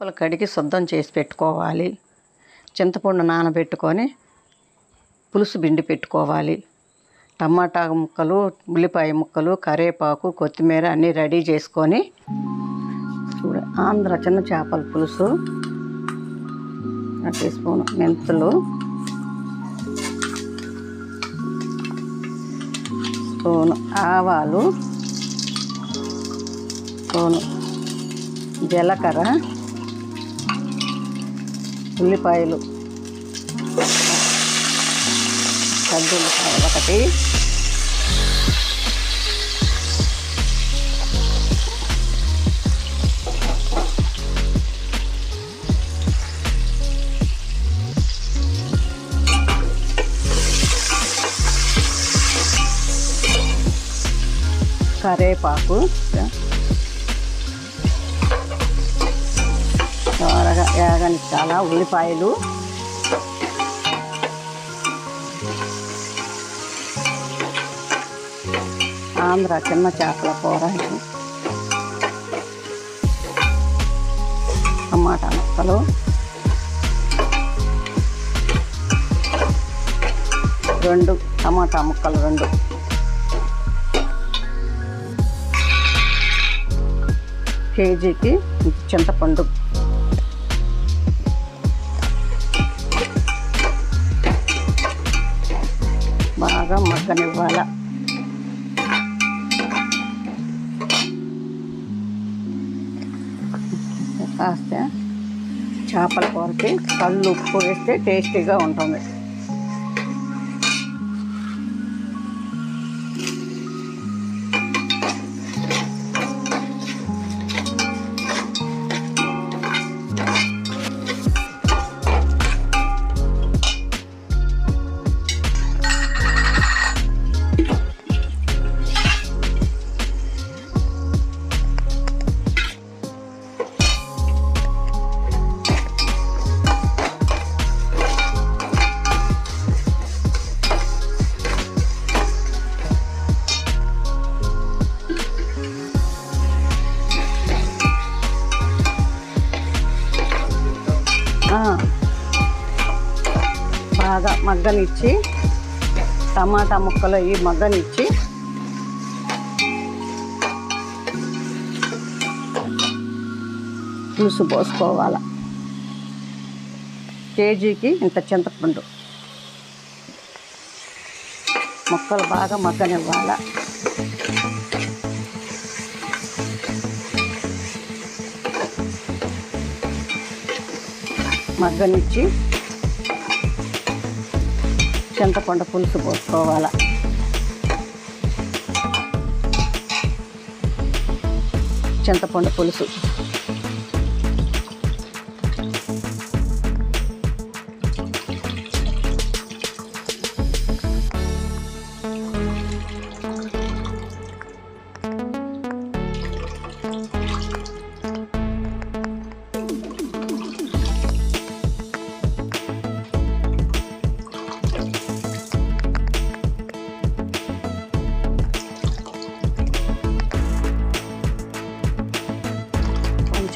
చేపలు కడిగి శుద్ధం చేసి పెట్టుకోవాలి. చింతపండు నానబెట్టుకొని పులుసు బిండి పెట్టుకోవాలి. టమాటా ముక్కలు ఉల్లిపాయ ముక్కలు కరివేపాకు కొత్తిమీర అన్నీ రెడీ చేసుకొని చూడ ఆంధ్ర చిన్న చేపల పులుసు టీ స్పూన్ మెంతులు స్పూను ఆవాలు స్పూన్ జీలకర్ర ఉల్లిపాయలు ఉల్లిపాయలు ఒకటి కరేపాకు త్వరగా వేగనిచ్చాలా ఉల్లిపాయలు. ఆంధ్ర చిన్న చేపల కూర టమాటా ముక్కలు. రెండు టమాటా ముక్కలు రెండు. కేజీకి చింతపండు. బాగా మగ్గనివ్వాల. కాస్త చేపల కూరకి కళ్ళు ఉప్పు వేస్తే టేస్టీగా ఉంటుంది. బాగా మగ్గనిచ్చి టమాటా ముక్కలు ఈ మగ్గనిచ్చి పులుసు పోసుకోవాల. కేజీకి ఇంత చింతపండు. ముక్కలు బాగా మగ్గనివ్వాల. మగ్గనిచ్చి చింతపండు పులుసు పోసుకోవాల. చింతపండు పులుసు.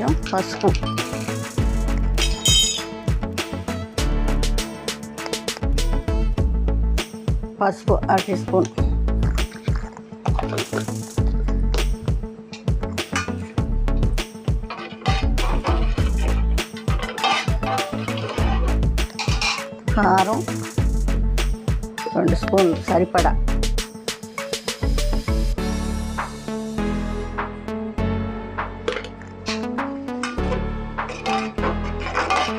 కొంచెం పసుపు పసుపు అర టీ స్పూన్ కారం రెండు స్పూన్లు సరిపడా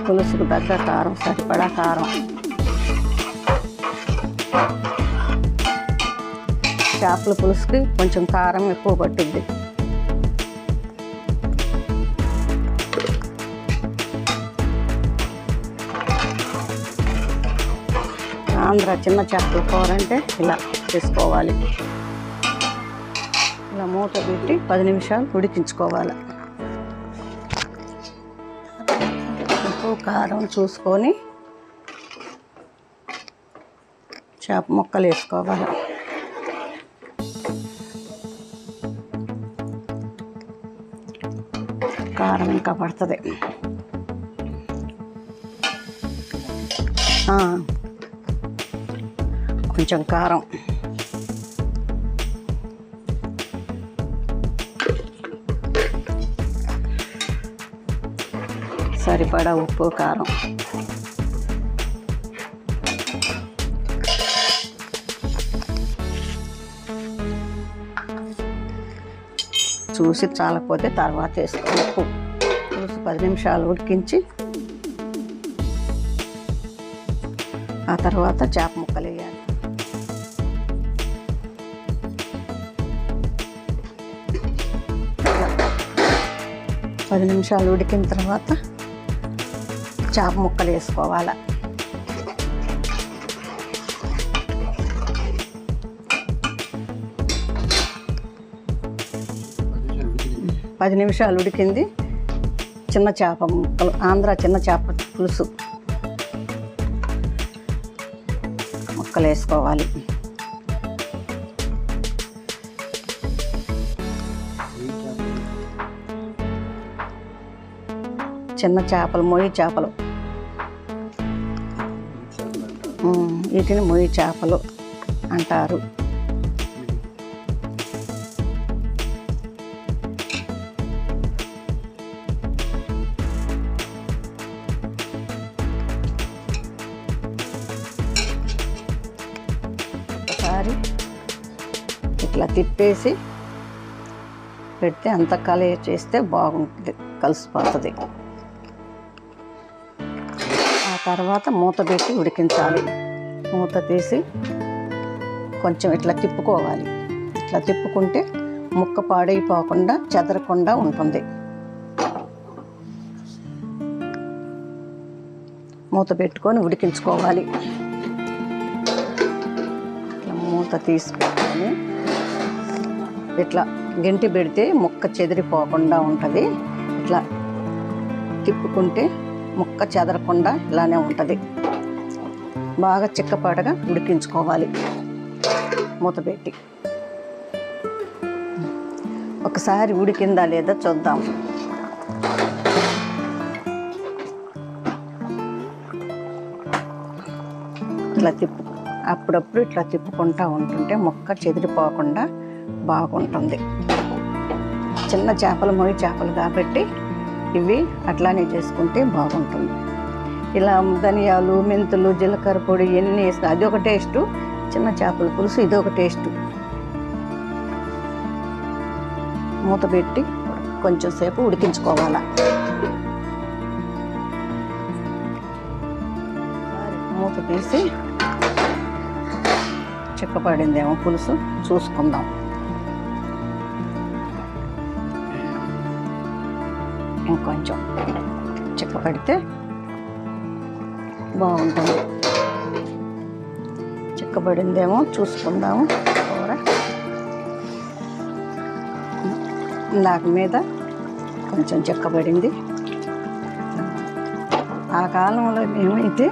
పులుసుకు తగ్గ కారం సరిపడా కారం. చేపల పులుసుకి కొంచెం కారం ఎక్కువ పట్టుద్ది. ఆంధ్ర చిన్న చేపల కూర అంటే ఇలా చేసుకోవాలి. ఇలా మూత పెట్టి పది నిమిషాలు ఉడికించుకోవాలి. కారం చూసుకొని చేప ముక్కలు వేసుకోవాలి. కారం కారం ఇంకా పడుతుంది. ఆ, కొంచెం కారం. సరిపడా ఉప్పు కారం. చూసి చాలకపోతే తర్వాత వేసుకో. ఉప్పు. చూసి పది నిమిషాలు ఉడికించి ఆ తర్వాత చేప ముక్కలు వేయాలి. పది నిమిషాలు ఉడికిన తర్వాత చేప ముక్కలు వేసుకోవాలి. పది నిమిషాలు ఉడికింది. చిన్న చేప ముక్కలు ఆంధ్ర చిన్న చేప పులుసు. ముక్కలు వేసుకోవాలి. చిన్న చేపలు మొయ్యి చేపలు. వీటిని మొయ్యి చేపలు అంటారు. ఒకసారి ఇట్లా తిప్పేసి పెడితే అంత కలయి చేస్తే బాగుంటుంది కలిసిపోతుంది. తర్వాత మూత పెట్టి ఉడికించాలి. మూత తీసి కొంచెం ఇట్లా తిప్పుకోవాలి. ఇట్లా తిప్పుకుంటే ముక్క పాడైపోకుండా చెదరకుండా ఉంటుంది. మూత పెట్టుకొని ఉడికించుకోవాలి. ఇట్లా మూత తీసుకొని ఇట్లా గంటి పెడితే ముక్క చెదిరిపోకుండా ఉంటుంది. ఇట్లా తిప్పుకుంటే ముక్క చెదరకుండా ఇలానే ఉంటుంది. బాగా చిక్కపాటగా ఉడికించుకోవాలి. మూత పెట్టి. ఒకసారి ఉడికిందా లేదా చూద్దాం. ఇట్లా తిప్పు అప్పుడప్పుడు ఇట్లా తిప్పుకుంటూ ఉంటుంటే ముక్క చెదిరిపోకుండా బాగుంటుంది. చిన్న చేపలు మొయ్యి చేపలు కాబట్టి ఇవి అట్లానే చేసుకుంటే బాగుంటుంది. ఇలా ధనియాలు మెంతులు జీలకర్ర పొడి ఇవన్నీ వేసిన అది ఒక టేస్టు చిన్న చేపల పులుసు ఇది ఒక టేస్టు. మూత పెట్టి కొంచెం సేపు ఉడికించుకోవాలా. మూత తీసి చిక్కపడిందేమో పులుసు చూసుకుందాం. కొంచెం చిక్కపడితే బాగుంటుంది. చిక్కబడిందేమో చూసుకుందాము. కూర. ఇందాక మీద కొంచెం చిక్కబడింది. ఆ కాలంలో మేమైతే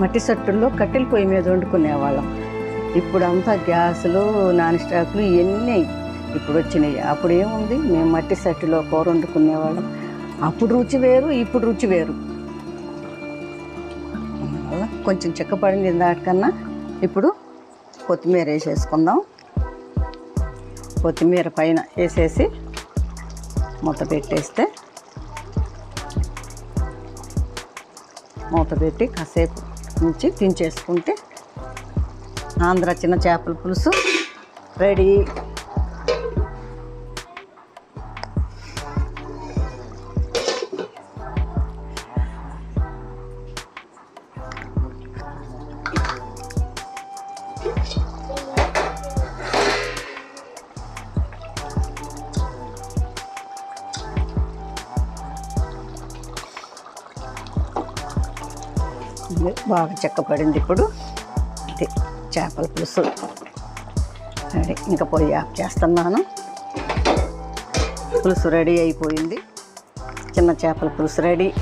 మట్టి సట్టుల్లో కట్టెల పొయ్యి మీద వండుకునేవాళ్ళం. ఇప్పుడు అంతా గ్యాసులు నాన్ స్టాక్లు ఇవన్నీ ఇప్పుడు వచ్చినాయి. అప్పుడు ఏముంది మేము మట్టి సట్టులో కూర వండుకునేవాళ్ళం. అప్పుడు రుచి వేరు ఇప్పుడు రుచి వేరు. అందువల్ల కొంచెం చిక్కపడింది దాటికన్నా ఇప్పుడు కొత్తిమీర వేసేసుకుందాం. కొత్తిమీర పైన వేసేసి మూత పెట్టేస్తే మూత పెట్టి కాసేపు ఉంచి దించేసుకుంటే ఆంధ్ర చిన్న చేపల పులుసు రెడీ. బాగా చెక్కపడింది ఇప్పుడు. ఇది చేపల పులుసు. రెడీ. ఇంకా పోయి యాప్ చేస్తున్నాను. పులుసు రెడీ అయిపోయింది. చిన్న చేపల పులుసు రెడీ.